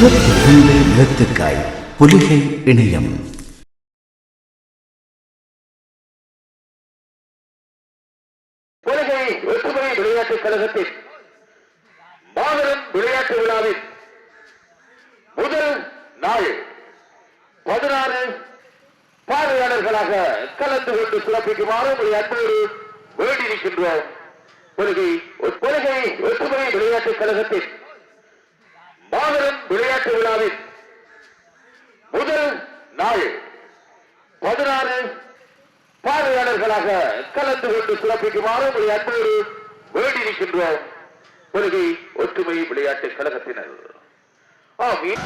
புறத்து புண்டு நிலத்துக்காய் புலிகை இணையம். புலிகை ஒற்றுமை விளையாட்டுக் கழகத்தின் மாபெரும் விளையாட்டு விழாவின் முதல் நாள் பதினாறு பார்வையாளர்களாக கலந்து கொண்டு சிறப்பிக்குமாறு உங்களை அன்போடு வேண்டியிருக்கின்றோம். உலகை உலகை ஒற்றுமை விளையாட்டுக் கழகத்தின் விளையாட்டு விழாவில் முதல் நாள் பதினாறு பார்வையாளர்களாக கலந்து கொண்டு சிறப்பிக்குமாறு உங்களை அன்போடு வேண்டியிருக்கின்றோம். கொள்கை ஒற்றுமை விளையாட்டு கழகத்தினர். ஆமீன்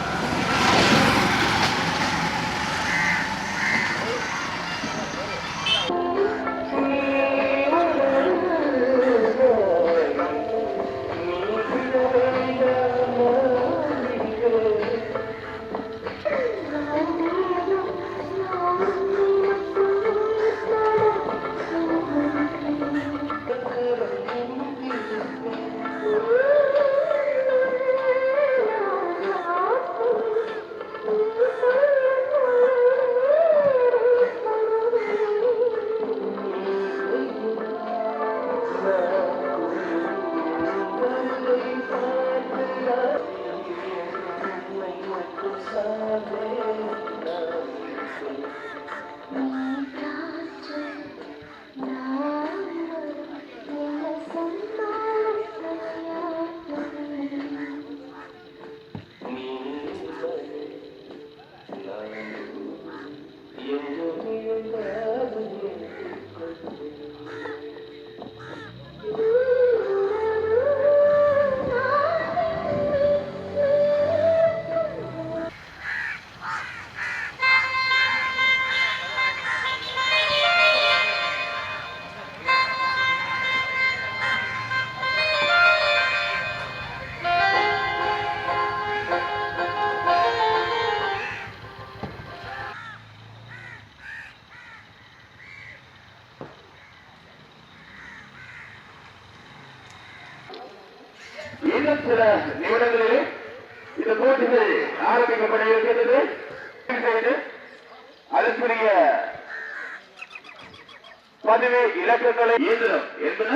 பதிவு இலக்கங்களை இயந்திரம் என்பன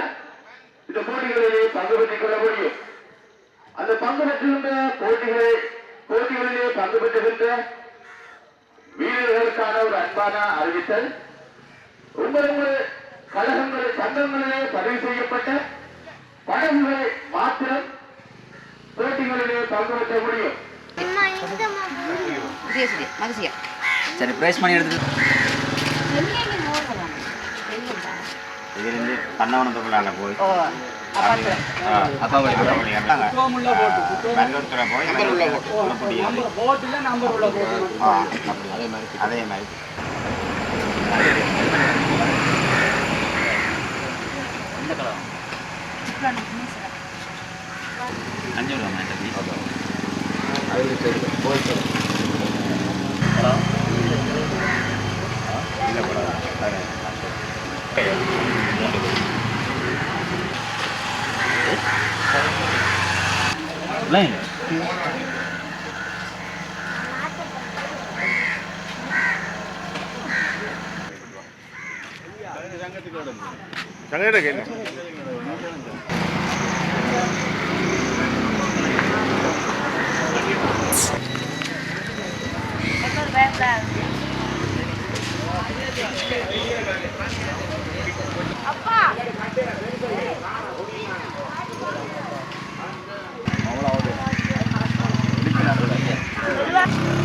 இந்த போட்டிகளிலே பங்கு பெற்றுக் கொள்ள முடியும் அந்த பங்கு பெற்றுகின்ற போட்டிகளை போட்டிகளிலே பங்கு பெற்றுகின்ற வீரர்களுக்கான ஒரு அன்பான அறிவித்தல். உங்கள் உங்கள் கழகங்கள் சங்கங்களிலே பதிவு செய்யப்பட்ட படகுகளை மாத்திரம் போட்டிகளிலே பங்கு பெற்ற முடியும். சரி ப்ரைஸ் பண்ணி எடுத்து ഇതിന്റെ കണ്ണവണത്തുള്ളാണ് പോയി நல்லூர்ல போய் அதே மாதிரி அஞ்சு ரூபா மேடம் இல்லை கூட Lane. சங்கட கேள்வி அப்பா Bye.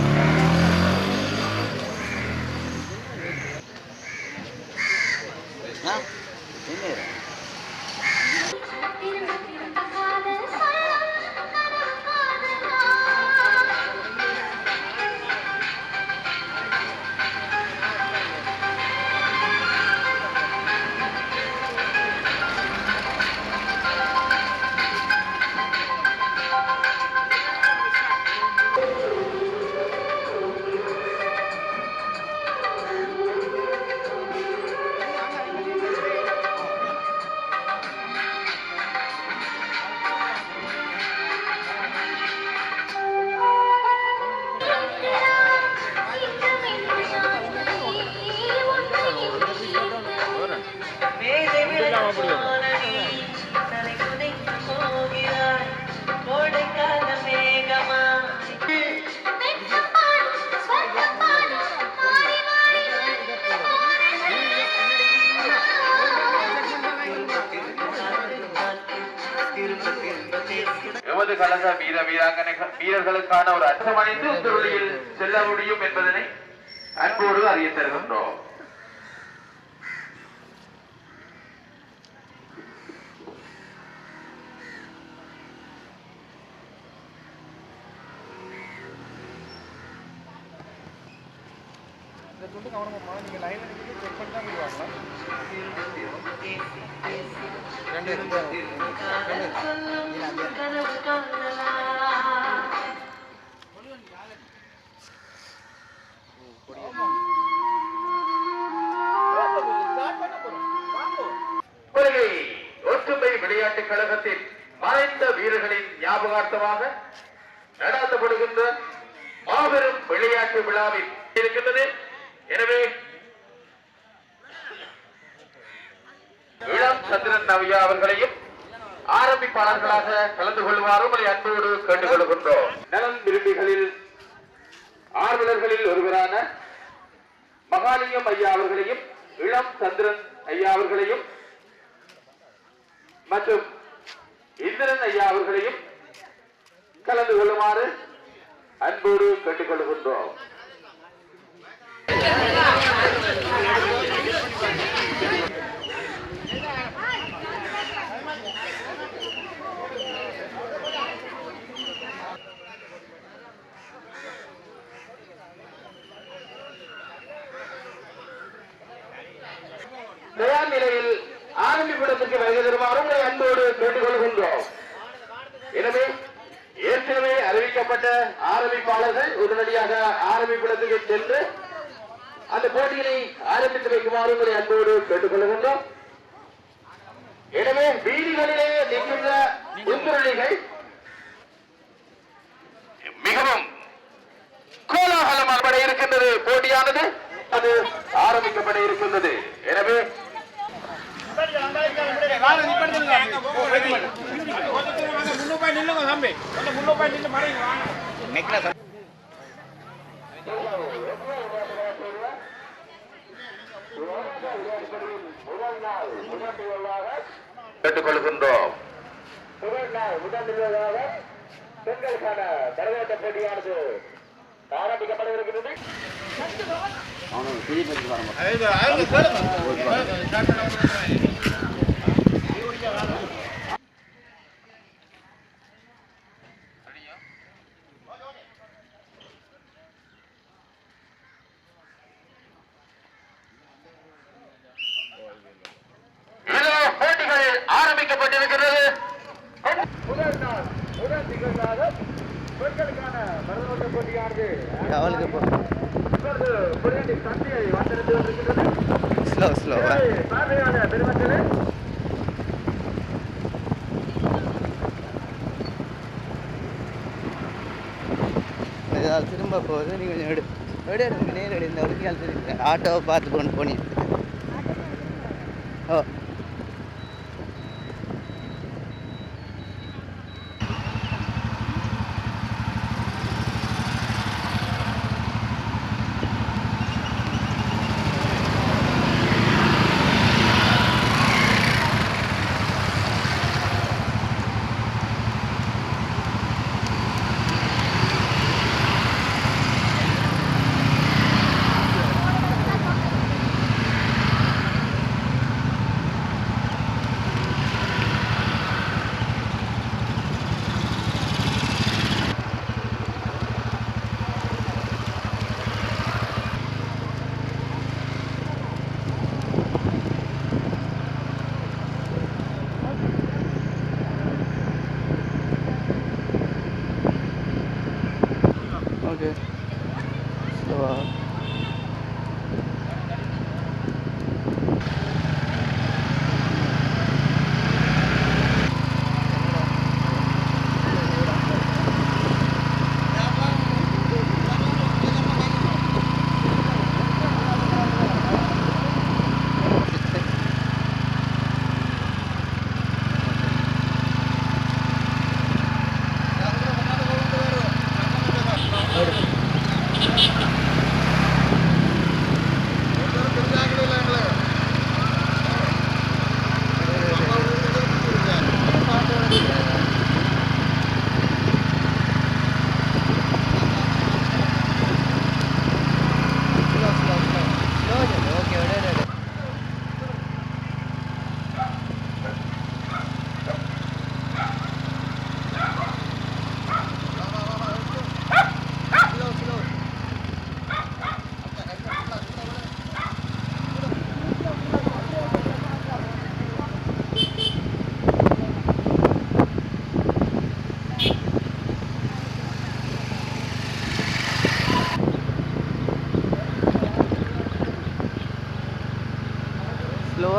நமது வீர வீராங்கனைகள் வீரர்களுக்கான ஒரு அச்சமடைந்து இந்த வழியில் செல்ல முடியும் என்பதனை அன்போடு அறிய தருகின்றோம் வருகை ஒற்றுமை விளையாட்டுக் கழகத்தின் மறைந்த வீரர்களின் ஞாபகார்த்தமாக நடாத்தப்படுகின்ற மாபெரும் விளையாட்டு விழாவில் இருக்கின்றது எனவே இளம் சந்திரன் நவியா அவர்களையும் ஆரம்பிப்பாளர்களாக கலந்து கொள்வாரும் உங்களை அன்போடு கேட்டுக்கொள்கின்றோம். நலம் விரும்பிகளில் ஆர்வலர்களில் ஒருவரான மகாலிங்கம் ஐயா அவர்களையும் இளம் சந்திரன் ஐயா அவர்களையும் மற்றும் இந்திரன் ஐயா அவர்களையும் கலந்து கொள்ளுமாறு அன்போடு கேட்டுக்கொள்கின்றோம். வருகை தருமாறு உங்களை அன்போடு கேட்டுக்கொள்கின்றோம். எனவே ஏற்கனவே அறிவிக்கப்பட்ட ஆரம்பிப்பாளர்கள் உடனடியாக ஆரம்பிப்பிடத்துக்கு சென்று அந்த போட்டியினை ஆரம்பித்து வைக்குமாறு உங்களை அன்போடு கேட்டுக் கொள்கின்றோம் எனவே வீதிகளிலே நிற்கின்ற உந்துரணிகள் மிகவும் கோலாகலமாக இருக்கின்றது போட்டியானது அது ஆரம்பிக்கப்பட இருக்கின்றது. எனவே கேட்டுக்கொள்கின்றோம். முதல் நாள் முதல் நிகழ்வாக பெண்களுக்கான கரகாட்ட போட்டியானது ஆரம்பிக்கப்பட இருக்கிறது அவனுக்கு புதிய பற்றி வர இதோ போட்டிகள் ஆரம்பிக்கப்பட்டிருக்கிறது முதல் நாள் முதல் நிகழ்வாக பெண்களுக்கான கரகாட்ட போட்டியானது அவளுக்கு இப்பொழுது புரியண்டி சந்தையை வந்திருந்து வந்திருக்கிறது ஸ்லோ ஸ்லோ பெருமக்களே ஏதாவது திரும்ப போகுது. நீ கொஞ்சம் எடு. எடு எடுங்க நேரம் எடு. இந்த திரும்ப ஆட்டோவை பார்த்து கொண்டு போனீங்க. ஓ.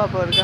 Kabarga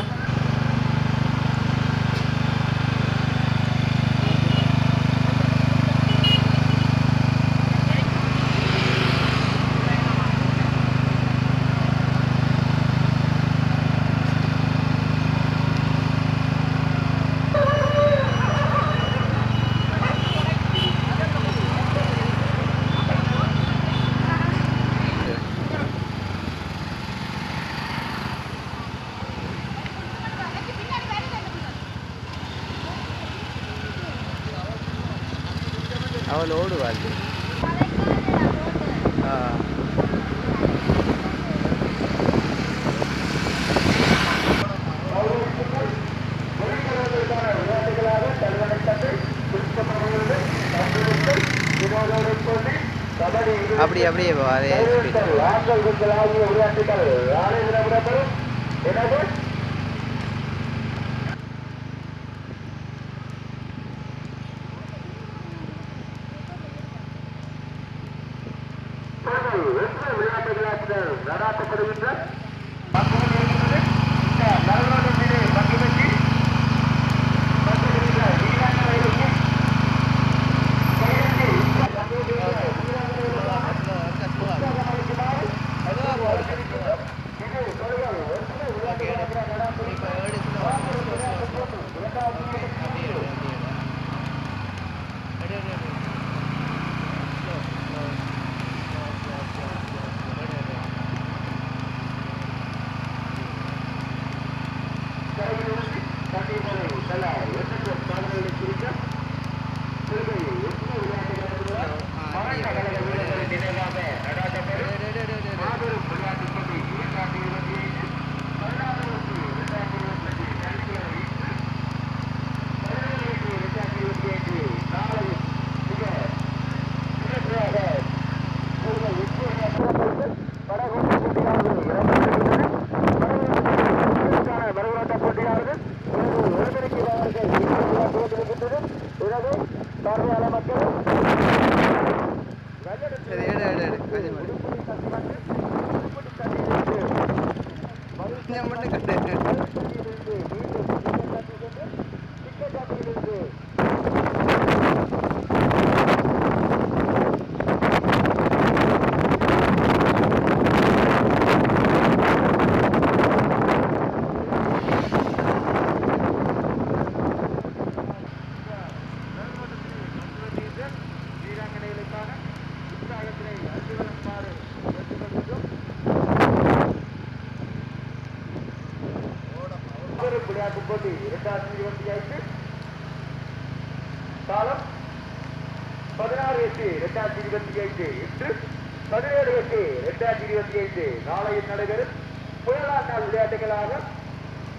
அப்படி அப்படியே போ அதே speed. விளையாட்டு போட்டி இரண்டாயிரத்தி இருபத்தி ஐந்து. காலம் பதினாறு எட்டு இரண்டாயிரத்தி இருபத்தி ஐந்து இன்று. பதினேழு எட்டு இரண்டாயிரத்தி இருபத்தி ஐந்து. நாளையில் நடைபெறும் புயலால் நாள் விளையாட்டுகளாக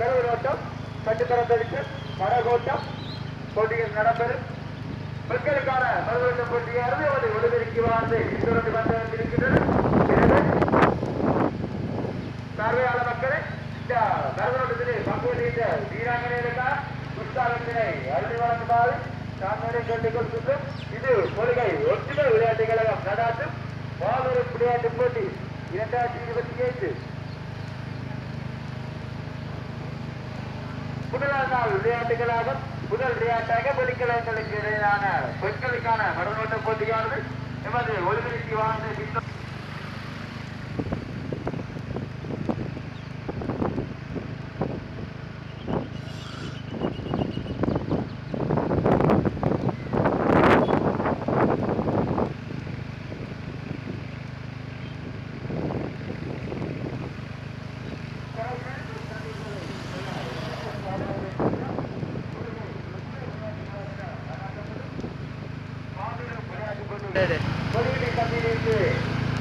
தலைவரோட்டம் கட்டுத்தரத்தடித்து மரகோட்டம் போட்டிகள் நடைபெறும் பெண்களுக்கான மறுவட்டம் போட்டியானது ஒரு ஒளிபெருக்கி வாழ்ந்து இன்று வந்து வந்திருக்கின்றது எனவே பார்வையாளர் மக்களை இந்த வீராங்கனைகளுக்கான உற்சாகத்தினை அருள் வழங்குமாறு இது கொள்கை ஒற்றுமை விளையாட்டு கழகம் நடாத்தும் மாபெரும் விளையாட்டு போட்டி இரண்டாயிரத்தி இருபத்தி ஐந்து. நாள் விளையாட்டுகளாக முதல் விளையாட்டாக வெளிக்கலங்களுக்கு இடையிலான பெண்களுக்கான மறுநோட்ட போட்டியானது. எமது ஒலிபெருக்கி வாழ்ந்த எடு,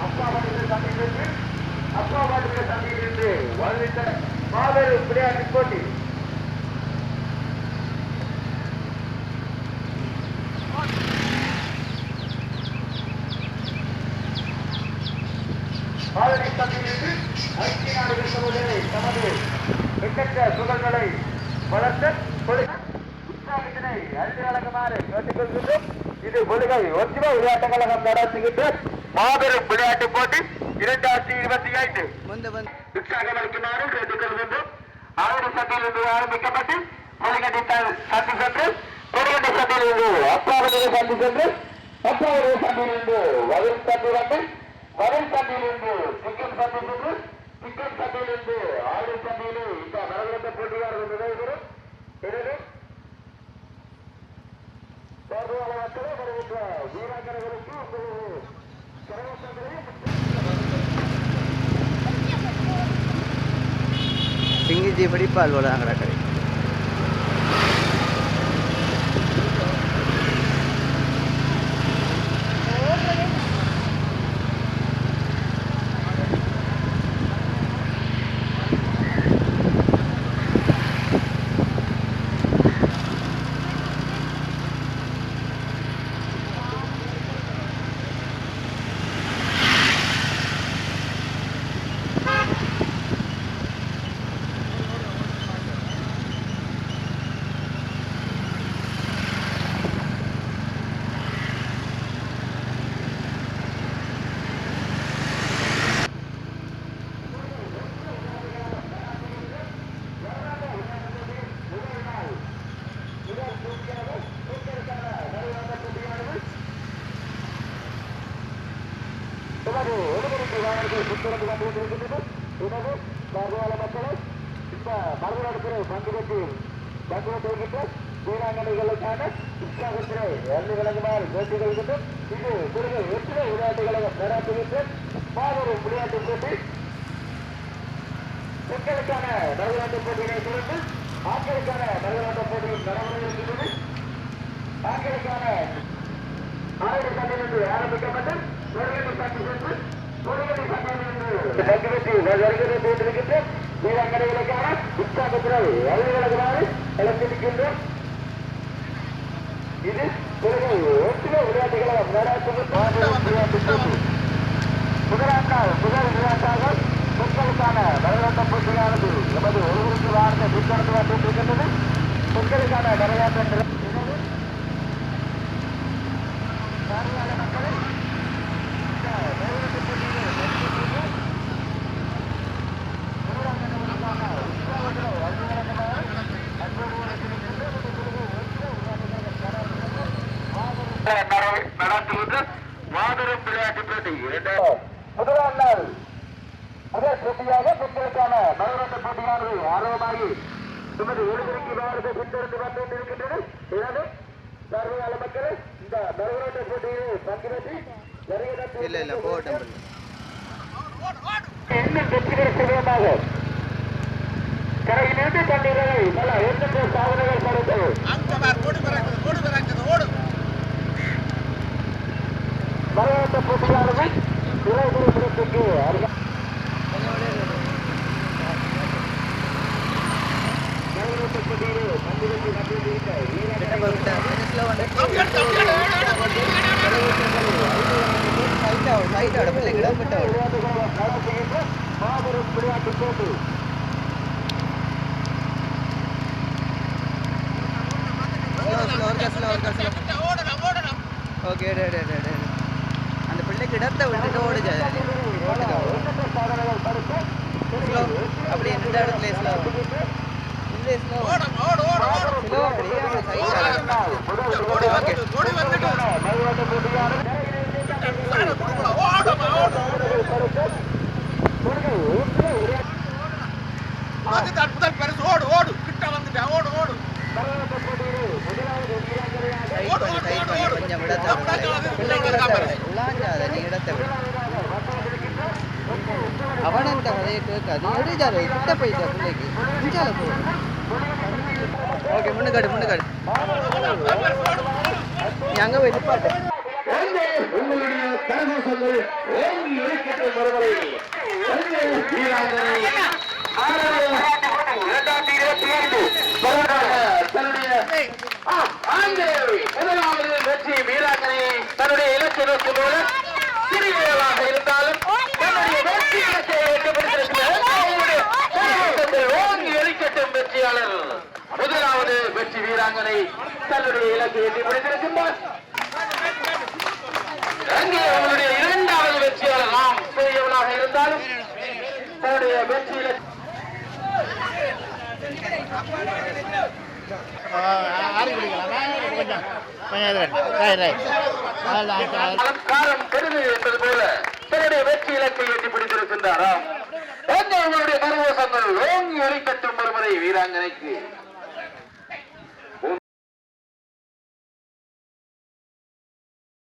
அப்பா பாட்டுகிற தம்பியிலிருந்து அப்பா மாபெரும் விளையாட்டு போட்டி மாதிரி தம்பியிலிருந்து ஐக்கிய நாடுகள் சமூகத்தை தமது எண்ணற்ற சுகங்களை வளர்த்த கொள்கை உற்சாகத்தினை அறிந்து வழங்குமாறு கேட்டுக்கொள்கின்றோம் இது கொள்கை ஒற்றுமை விளையாட்டு கழகம் நடத்துகின்ற மாபெரும் விளையாட்டு போட்டி இரண்டாயிரத்தி இருபத்தி ஐந்து. உற்சாகம் அளிக்குமாறு கேட்டுக்கொள்கின்றோம். ஆவடி சட்டியிலிருந்து ஆரம்பிக்கப்பட்டு கொடிக்கட்டித்தால் சட்டி சென்று கொடிக்கட்டி சட்டியிலிருந்து அப்பாவுடைய சட்டி சென்று அப்பாவுடைய சட்டியிலிருந்து வயல் சட்டி வந்து வயல் சட்டியிலிருந்து சிக்கன் சட்டி சென்று சிக்கன் சட்டியிலிருந்து ஆடு சட்டியிலே இந்த வரவிருந்த போட்டியாளர்கள் நிறைவேறும் எனவே பார்வையாளர் மக்களே வருகின்ற வீராங்கனைகளுக்கு உங்களது சிங்கிஜி படிப்பால் போடாங்கடா கடை உணவு ஒருவருக்கு வாழர்கள் புத்திரந்து கொண்டிருக்கின்றது. உணவு பார்வையாள மக்களே இந்த மறுநாடுகிற பங்குவத்தில் பங்குவத்திருக்கின்ற வீராங்கனைகளுக்கான உற்சாகத்திலே எண்ணி விளங்குமாறு வேண்டுகின்றோம் இது பிறகு எத்தனை விளையாட்டுகளை நடாத்துகின்ற மாபெரும் விளையாட்டு போட்டி. பெண்களுக்கான நடுநாட்டு போட்டியினை தொடர்ந்து ஆண்களுக்கான நடுநாட்டு போட்டியில் நடைபெற இருக்கின்றது. ஆண்களுக்கான ஆரம்பிக்கப்பட்டு பங்குவெற்றி போட்டிருக்கின்ற வீராங்கனைகளுக்கான இது பிறகு ஒற்றுமை விளையாட்டுகளை நடாத்தும் விளையாட்டு முதலாம் நாள் முதல் விளையாட்டாக பெண்களுக்கான வரலாற்று போட்டியானது எமது ஒருவருக்கு வாழ்ந்த பெண்களுக்கான வரலாற்று நிலை- எனவே, பார்வையாளர் மக்களே, இந்த வரலாற்று போட்டியிலே வெற்றி பெற்று வீராங்கனைகளுக்கான உற்சாகங்களை அலுவலகமாக அன்போடு அழைக்கின்றோம். இந்த பிறகு ஒற்றுமை விளையாட்டுகளை நடாத்துவது நடத்துவது மாபெரும் விளையாட்டு போட்டி இரண்டாம் முதலாம் நாள் முதல் போட்டியாக பெண்களுக்கான மதுராட்ட போட்டியானது ஆர்வமாகி நமது எழுதிருக்கு பாரத பின்தொடர்ந்து வந்து கொண்டிருக்கின்றது எனவே பார்வையாள மக்களே இந்த மதுராட்ட போட்டியில் பங்கு பெற்றி வருகிற இல்லை இல்லை போகட்டும். இன்னும் வெற்றி பெற செய்வதாக கரையிலிருந்து தண்ணீரை பல எண்ணற்ற சாதனைகள் படைத்தது வரலாற்று போட்டியானது மாபெரும் விளையாட்டு போட்டி ஓகே டே டே டே இடத்தை விட்டுட்டு ஓடுச்சு ஸ்லோ அப்படியே நின்ற இடத்துல ஸ்லோ இல்லை ஸ்லோ ஸ்லோ அப்படியே சைட் ஓகே மதுராட்ட போட்டியானது சைட் பண்ணி சைட் பண்ணி கொஞ்சம் இடத்தை விடு. பிள்ளைக்கு இடத்தை விடு. உள்ளாஞ்சாத நீ இடத்தை விடு அவன் இந்த கேட்காது எடுத்தாரு கிட்ட போயிட்டா பிள்ளைக்கு. இஞ்சால போ. ஓகே முன்னுக்காடு முன்னுக்காடு அங்கே போய் நிப்பாட்டு. உங்களுடைய கரகோஷங்கள் ஓங்கி இரண்டாயிரத்தி இருபத்தி ஐந்து தன்னுடைய முதலாவது வெற்றி வீராங்கனை தன்னுடைய இலக்கு நோக்கும் போது சிறியவர்களாக இருந்தாலும் தன்னுடைய வெற்றி இலக்கை எட்டப்பட்டிருக்கிறது கரகோஷங்கள் ஓங்கி ஒலிக்கட்டும் வெற்றியாளர் முதலாவது வெற்றி வீராங்கனை தன்னுடைய இலக்கு எட்டி பிடித்திருக்கின்றார். அங்கே அவருடைய இரண்டாவது வெற்றியாளர் நாம் பெரியவனாக இருந்தாலும் தன்னுடைய வெற்றியில காலம் கருது என்பது போல தன்னுடைய வெற்றி இலக்கை எட்டி பிடித்திருக்கின்றாராம். உங்களுடைய கரகோஷங்கள் ஓங்கி ஒலிக்கட்டும் ஒருமுறை வீராங்கனைக்கு?